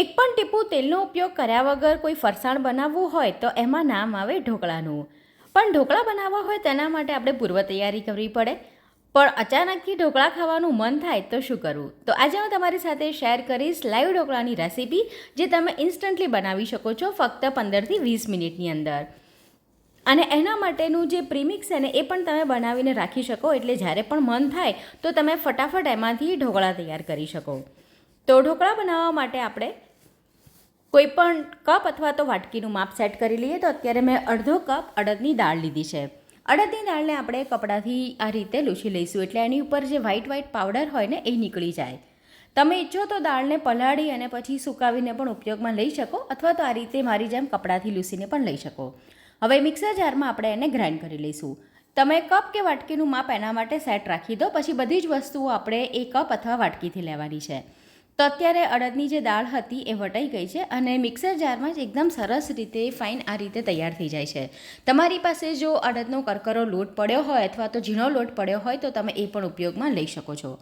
એક પણ ટીપું તેલનો ઉપયોગ કર્યા વગર કોઈ ફરસાણ બનાવવું હોય તો એમાં નામ આવે ઢોકળાનું. પણ ઢોકળા બનાવવા હોય તેના માટે આપણે પૂર્વ તૈયારી કરવી પડે. પણ અચાનકથી ઢોકળા ખાવાનું મન થાય તો શું કરવું તો આજે હું તમારી સાથે શેર કરીશ લાઈવ ઢોકળાની રેસીપી, જે તમે ઇન્સ્ટન્ટલી બનાવી શકો છો ફક્ત પંદરથી વીસ મિનિટની અંદર. અને એના માટેનું જે પ્રીમિક્સ છે ને, એ પણ તમે બનાવીને રાખી શકો. એટલે જ્યારે પણ મન થાય તો તમે ફટાફટ એમાંથી ઢોકળા તૈયાર કરી શકો. તો ઢોકળા બનાવવા માટે આપણે કોઈ પણ કપ અથવા તો વાટકીનું માપ સેટ કરી લઈએ. તો અત્યારે મેં અડધો કપ અડદની દાળ લીધી છે. અડદની દાળને આપણે કપડાથી આ રીતે લૂછી લઈશું. એટલે એની ઉપર જે વ્હાઈટ વ્હાઈટ પાવડર હોય ને એ નીકળી જાય. તમે ઈચ્છો તો દાળને પલાળી અને પછી સુકાવીને પણ ઉપયોગમાં લઈ શકો અથવા તો આ રીતે મારી જેમ કપડાથી લૂસીને પણ લઈ શકો. હવે મિક્સર જારમાં આપણે એને ગ્રાઇન્ડ કરી લઈશું. તમે કપ કે વાટકીનું માપ એના માટે સેટ રાખી દો. પછી બધી જ વસ્તુઓ આપણે એ કપ અથવા વાટકીથી લેવાની છે. તો અત્યારે અડદની જે દાળ હતી એ વટાઈ ગઈ છે અને મિક્સર જારમાં જ એકદમ સરસ રીતે ફાઇન આ રીતે તૈયાર થઈ જાય છે. તમારી પાસે જો અડદનો કરકરો લોટ પડ્યો હોય અથવા તો ઝીણો લોટ પડ્યો હોય તો તમે એ પણ ઉપયોગમાં લઈ શકો છો.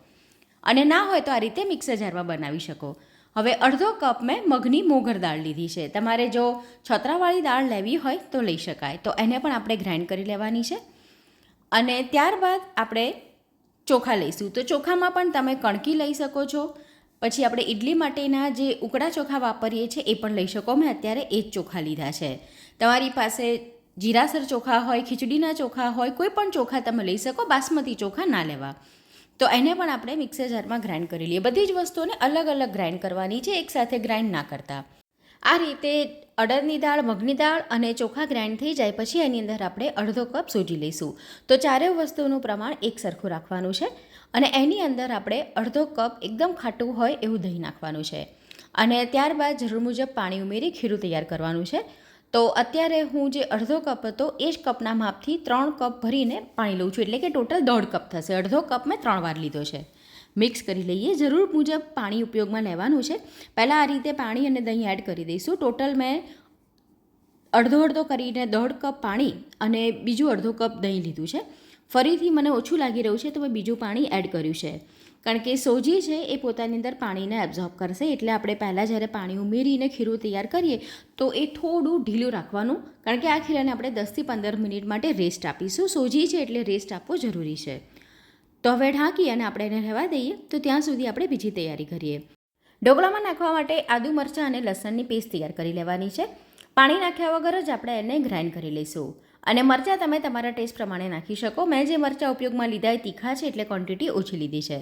અને ના હોય તો આ રીતે મિક્સર જારમાં બનાવી શકો. હવે અડધો કપ મેં મગની મોગર દાળ લીધી છે. તમારે જો છત્રાવાળી દાળ લેવી હોય તો લઈ શકાય. તો એને પણ આપણે ગ્રાઇન્ડ કરી લેવાની છે. અને ત્યારબાદ આપણે ચોખા લઈશું. તો ચોખામાં પણ તમે કણકી લઈ શકો છો. પછી આપણે ઇડલી માટેના જે ઉકળા ચોખા વાપરીએ છીએ, એ પણ લઈ શકો. મેં અત્યારે એ જ ચોખા લીધા છે. તમારી પાસે જીરાસર ચોખા હોય, ખીચડીના ચોખા હોય, કોઈ પણ ચોખા તમે લઈ શકો, બાસમતી ચોખા ના લેવા. તો એને પણ આપણે મિક્સર જારમાં ગ્રાઇન્ડ કરી લઈએ. બધી જ વસ્તુઓને અલગ અલગ ગ્રાઇન્ડ કરવાની છે એકસાથે ગ્રાઇન્ડ ના કરતા. આ રીતે અડદની દાળ, મગની દાળ અને ચોખા ગ્રાઇન્ડ થઈ જાય પછી એની અંદર આપણે અડધો કપ સૂજી લઈશું. તો ચારેય વસ્તુનું પ્રમાણ એક સરખું રાખવાનું છે અને એની અંદર આપણે અડધો કપ એકદમ ખાટું હોય એવું દહીં નાખવાનું છે. અને ત્યારબાદ જરૂર મુજબ પાણી ઉમેરી ખીરું તૈયાર કરવાનું છે. તો અત્યારે હું જે અડધો કપ હતો એ જ કપના માપથી ત્રણ કપ ભરીને પાણી લઉં છું. એટલે કે ટોટલ દોઢ કપ થશે. અડધો કપ મેં ત્રણ વાર લીધો છે. મિક્સ કરી લઈએ. જરૂર મુજબ પાણી ઉપયોગમાં લેવાનું છે. પહેલાં આ રીતે પાણી અને દહીં એડ કરી દઈશું. ટોટલ મેં અડધો અડધો કરીને દોઢ કપ પાણી અને બીજું અડધો કપ દહીં લીધું છે. ફરીથી મને ઓછું લાગી રહ્યું છે તો મેં બીજું પાણી એડ કર્યું છે. કારણ કે સોજી છે એ પોતાની અંદર પાણીને એબ્ઝોર્બ કરશે. એટલે આપણે પહેલાં જ્યારે પાણી ઉમેરીને ખીરું તૈયાર કરીએ તો એ થોડું ઢીલું રાખવાનું. કારણ કે આ ખીરાને આપણે દસથી પંદર મિનિટ માટે રેસ્ટ આપીશું. સોજી છે એટલે રેસ્ટ આપવો જરૂરી છે. તો હવે ઢાંકી અને આપણે એને રહેવા દઈએ, તો ત્યાં સુધી આપણે બીજી તૈયારી કરીએ. ઢોકળામાં નાખવા માટે આદુ મરચાં અને લસણની પેસ્ટ તૈયાર કરી લેવાની છે. પાણી નાખ્યા વગર જ આપણે એને ગ્રાઇન્ડ કરી લઈશું. અને મરચાં તમે તમારા ટેસ્ટ પ્રમાણે નાખી શકો. મેં જે મરચાં ઉપયોગમાં લીધા એ તીખા છે એટલે ક્વોન્ટિટી ઓછી લીધી છે.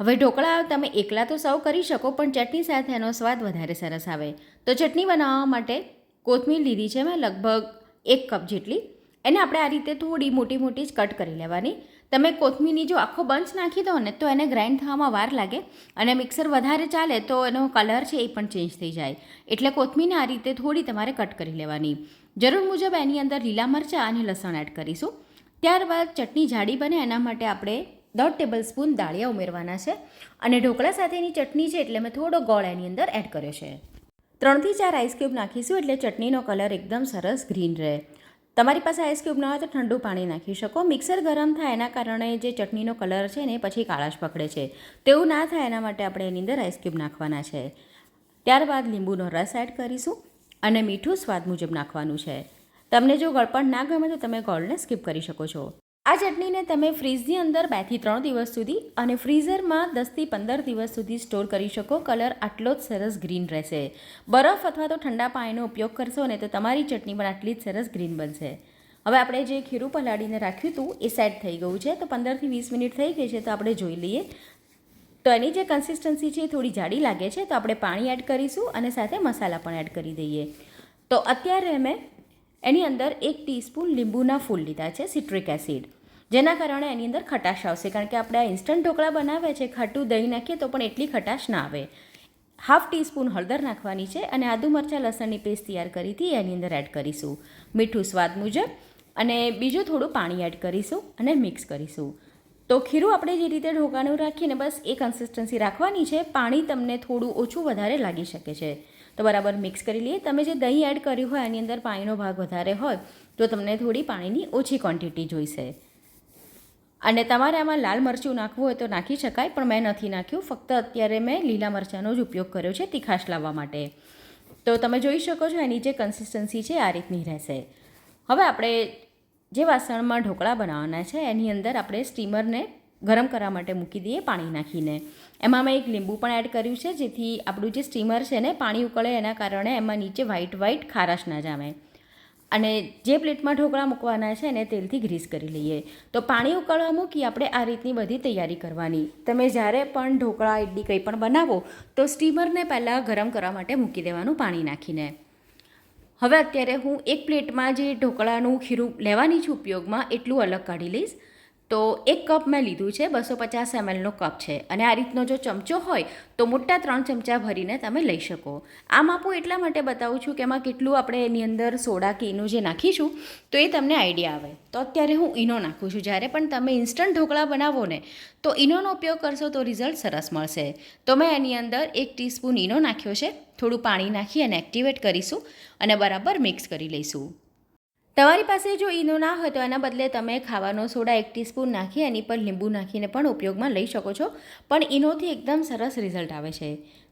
હવે ઢોકળા તમે એકલા તો સર્વ કરી શકો, પણ ચટણી સાથે એનો સ્વાદ વધારે સરસ આવે. તો ચટણી બનાવવા માટે કોથમીર લીધી છે મેં લગભગ એક કપ જેટલી. એને આપણે આ રીતે થોડી મોટી મોટી જ કટ કરી લેવાની. તમે કોથમીરની જો આખો બંચ નાખી દો ને તો એને ગ્રાઇન્ડ થવામાં વાર લાગે અને મિક્સર વધારે ચાલે તો એનો કલર છે એ પણ ચેન્જ થઈ જાય. એટલે કોથમીરને આ રીતે થોડી તમારે કટ કરી લેવાની. જરૂર મુજબ એની અંદર લીલા મરચાં અને લસણ એડ કરીશું. ત્યારબાદ ચટણી જાડી બને એના માટે આપણે દોઢ ટેબલ સ્પૂન દાળિયા ઉમેરવાના છે અને ઢોકળા સાથેની ચટણી છે એટલે મેં થોડો ગોળ એની અંદર એડ કર્યો છે. ત્રણથી ચાર આઈસ નાખીશું એટલે ચટણીનો કલર એકદમ સરસ ગ્રીન રહે. તમારી પાસે આઈસ ક્યુબ ન હોય તો ઠંડુ પાણી નાખી શકો. મિક્સર ગરમ થાય એના કારણે જે ચટણીનો કલર છે ને પછી કાળાશ પકડે છે. તેવું ના થાય એના માટે આપણે એની અંદર આઈસક્યુબ નાખવાના છે. ત્યારબાદ લીંબુનો રસ એડ કરીશું અને મીઠું સ્વાદ મુજબ નાખવાનું છે. તમને જો ગળપણ ના ગમે તો તમે ગોળને સ્કીપ કરી શકો છો. આ ચટણીને તમે ફ્રીજની અંદર બેથી ત્રણ દિવસ સુધી અને ફ્રીઝરમાં દસથી પંદર દિવસ સુધી સ્ટોર કરી શકો. કલર આટલો જ સરસ ગ્રીન રહેશે. બરફ અથવા તો ઠંડા પાણીનો ઉપયોગ કરશો ને તો તમારી ચટણી પણ આટલી જ સરસ ગ્રીન બનશે. હવે આપણે જે ખીરું પલાળીને રાખ્યું હતું એ સેટ થઈ ગયું છે. તો પંદરથી વીસ મિનિટ થઈ ગઈ છે તો આપણે જોઈ લઈએ. તો એની જે કન્સિસ્ટન્સી છે એ થોડી જાડી લાગે છે. તો આપણે પાણી એડ કરીશું અને સાથે મસાલા પણ એડ કરી દઈએ. તો અત્યારે મેં એની અંદર એક ટીસ્પૂન લીંબુના ફૂલ લીધા છે સિટ્રિક એસિડ જેના કારણે એની અંદર ખટાશ આવશે, કારણ કે આપણે આ ઇન્સ્ટન્ટ ઢોકળા બનાવ્યા છે, ખાટું દહીં નાખીએ તો પણ એટલી ખટાશ ના આવે. હાફ ટીસ્પૂન હળદર નાખવાની છે અને આદુ મરચાં, લસણની પેસ્ટ તૈયાર કરી હતી એની અંદર એડ કરીશું. મીઠું સ્વાદ મુજબ અને બીજું થોડું પાણી એડ કરીશું અને મિક્સ કરીશું. તો ખીરું આપણે જે રીતે ઢોકાનું રાખીને બસ એ કન્સિસ્ટન્સી રાખવાની છે, પાણી તમને થોડું ઓછું વધારે લાગી શકે છે. તો બરાબર મિક્સ કરી લઈએ. તમે જે દહીં એડ કર્યું હોય એની અંદર પાણીનો ભાગ વધારે હોય, તો તમને થોડી પાણીની ઓછી ક્વોન્ટિટી જોઈશે. અને તમારે આમાં લાલ મરચું નાખવું હોય તો નાખી શકાય, પણ મેં નથી નાખ્યું. ફક્ત અત્યારે મેં લીલા મરચાંનો જ ઉપયોગ કર્યો છે તીખાશ લાવવા માટે. તો તમે જોઈ શકો છો, એની જે કન્સિસ્ટન્સી છે, આ રીતની રહેશે. હવે આપણે જે વાસણમાં ઢોકળા બનાવવાના છે, એની અંદર આપણે સ્ટીમરને ગરમ કરવા માટે મૂકી દઈએ પાણી નાખીને. એમાં મેં એક લીંબુ પણ એડ કર્યું છે, જેથી આપણું જે સ્ટીમર છે ને, પાણી ઉકળે એના કારણે એમાં નીચે વ્હાઈટ વ્હાઈટ ખારાશ ના જામે. અને જે પ્લેટમાં ઢોકળા મૂકવાના છે, એને તેલથી ગ્રીસ કરી લઈએ. તો પાણી ઉકળવા મૂકી આપણે આ રીતની બધી તૈયારી કરવાની. તમે જ્યારે પણ ઢોકળા ઇડલી કંઈ પણ બનાવો, તો સ્ટીમરને પહેલાં ગરમ કરવા માટે મૂકી દેવાનું પાણી નાખીને. હવે અત્યારે હું એક પ્લેટમાં જે ઢોકળાનું ખીરું લેવાની છું ઉપયોગમાં, એટલું અલગ કાઢી લઈશ. તો એક કપ મેં લીધું છે, બસો પચાસ એમએલનો કપ છે. અને આ રીતનો જો ચમચો હોય, તો મોટા ત્રણ ચમચા ભરીને તમે લઈ શકો. આ માપું એટલા માટે બતાવું છું કે એમાં કેટલું આપણે એની અંદર સોડા કે ઈનું જે નાખીશું, તો એ તમને આઈડિયા આવે. તો અત્યારે હું ઈનો નાખું છું. જ્યારે પણ તમે ઇન્સ્ટન્ટ ઢોકળા બનાવો ને, તો ઈનોનો ઉપયોગ કરશો તો રિઝલ્ટ સરસ મળશે. તો મેં એની અંદર એક ટીસ્પૂન ઈનો નાખ્યો છે. થોડું પાણી નાખી અને એક્ટિવેટ કરીશું અને બરાબર મિક્સ કરી લઈશું. તમારી પાસે જો ઈનો ના હોય તો એના બદલે તમે ખાવાનો સોડા એક ટીસ્પૂન નાખી એની પર લીંબુ નાખીને પણ ઉપયોગમાં લઈ શકો છો. પણ ઈનોથી એકદમ સરસ રિઝલ્ટ આવે છે.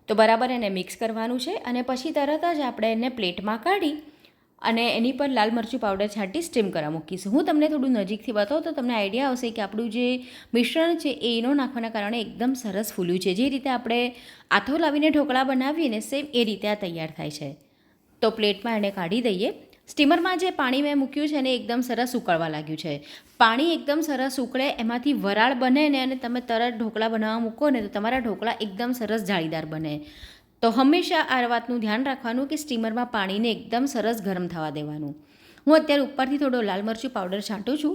તો બરાબર એને મિક્સ કરવાનું છે અને પછી તરત જ આપણે એને પ્લેટમાં કાઢી અને એની પર લાલ મરચું પાવડર છાંટી સ્ટીમ કરવા મૂકીશું. હું તમને થોડું નજીકથી બતાવું તો તમને આઈડિયા આવશે કે આપણું જે મિશ્રણ છે એ ઈનો નાખવાના કારણે એકદમ સરસ ફૂલ્યું છે. જે રીતે આપણે આથો લાવીને ઢોકળા બનાવીએ ને સેમ એ રીતે આ તૈયાર થાય છે. તો પ્લેટમાં એને કાઢી દઈએ. સ્ટીમરમાં જે પાણી મેં મૂક્યું છે ને એકદમ સરસ ઉકળવા લાગ્યું છે. પાણી એકદમ સરસ ઉકળે, એમાંથી વરાળ બને ને અને તમે તરત ઢોકળા બનાવવા મૂકો ને તો તમારા ઢોકળા એકદમ સરસ જાળીદાર બને. તો હંમેશા આ વાતનું ધ્યાન રાખવાનું કે સ્ટીમરમાં પાણીને એકદમ સરસ ગરમ થવા દેવાનું. હું અત્યારે ઉપરથી થોડો લાલ મરચું પાવડર છાંટું છું.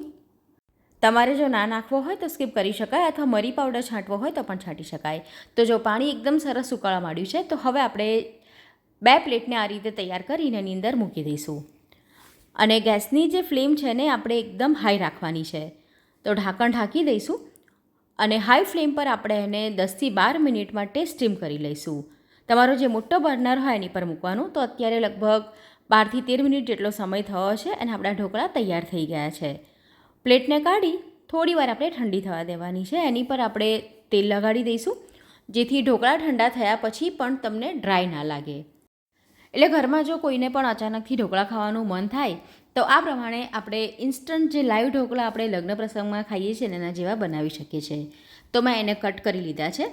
તમારે જો ના નાખવો હોય તો સ્કીપ કરી શકાય અથવા મરી પાવડર છાંટવો હોય તો પણ છાંટી શકાય. તો જો પાણી એકદમ સરસ ઉકળવા માંડ્યું છે, તો હવે આપણે બે પ્લેટને આ રીતે તૈયાર કરીને એની અંદર મૂકી દઈશું. અને ગેસની જે ફ્લેમ છે ને, આપણે એકદમ હાઈ રાખવાની છે. તો ઢાંકણ ઢાંકી દઈશું અને હાઈ ફ્લેમ પર આપણે એને દસથી બાર મિનિટ માટે સ્ટીમ કરી લઈશું. તમારો જે મોટો બર્નર હોય એની પર મૂકવાનું. તો અત્યારે લગભગ બારથી તેર મિનિટ જેટલો સમય થયો છે અને આપણા ઢોકળા તૈયાર થઈ ગયા છે. પ્લેટને કાઢી થોડી વાર આપણે ઠંડી થવા દેવાની છે. એની પર આપણે તેલ લગાડી દઈશું, જેથી ઢોકળા ઠંડા થયા પછી પણ તમને ડ્રાય ના લાગે. એટલે ઘરમાં જો કોઈને પણ અચાનકથી ઢોકળા ખાવાનું મન થાય, તો આ પ્રમાણે આપણે ઇન્સ્ટન્ટ જે લાઈવ ઢોકળા આપણે લગ્ન પ્રસંગમાં ખાઈએ છીએ એના જેવા બનાવી શકીએ છીએ. તો મેં એને કટ કરી લીધા છે.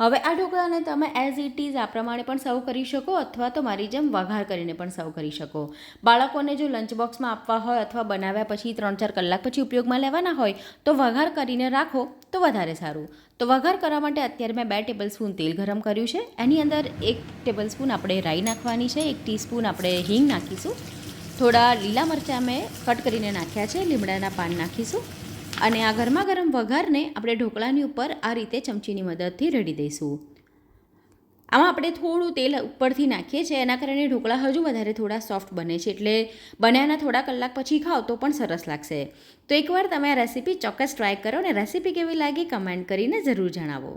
હવે આ ઢોકળાને તમે એઝ ઇટ ઇઝ આ પ્રમાણે પણ સર્વ કરી શકો અથવા તો મારી જેમ વઘાર કરીને પણ સર્વ કરી શકો. બાળકોને જો લંચ બોક્સમાં આપવા હોય અથવા બનાવ્યા પછી ત્રણ ચાર કલાક પછી ઉપયોગમાં લેવાના હોય, તો વઘાર કરીને રાખો તો વધારે સારું. તો વઘાર કરવા માટે અત્યારે મેં બે ટેબલ સ્પૂન તેલ ગરમ કર્યું છે. એની અંદર એક ટેબલ સ્પૂન આપણે રાઈ નાખવાની છે, એક ટીસ્પૂન આપણે હિંગ નાખીશું. થોડા લીલા મરચાં મેં કટ કરીને નાખ્યા છે, લીમડાના પાન નાખીશું. અને આ ગરમા ગરમ વઘારને આપણે ઢોકળાની ઉપર આ રીતે ચમચીની મદદથી રેડી દઈશું. આમાં આપણે થોડું તેલ ઉપરથી નાખીએ છીએ, એના કારણે ઢોકળા હજુ વધારે થોડા સોફ્ટ બને છે. એટલે બન્યાના થોડા કલાક પછી ખાઓ તો પણ સરસ લાગશે. તો એકવાર તમે આ રેસીપી ચોક્કસ ટ્રાય કરો અને રેસીપી કેવી લાગી કમેન્ટ કરીને જરૂર જણાવો.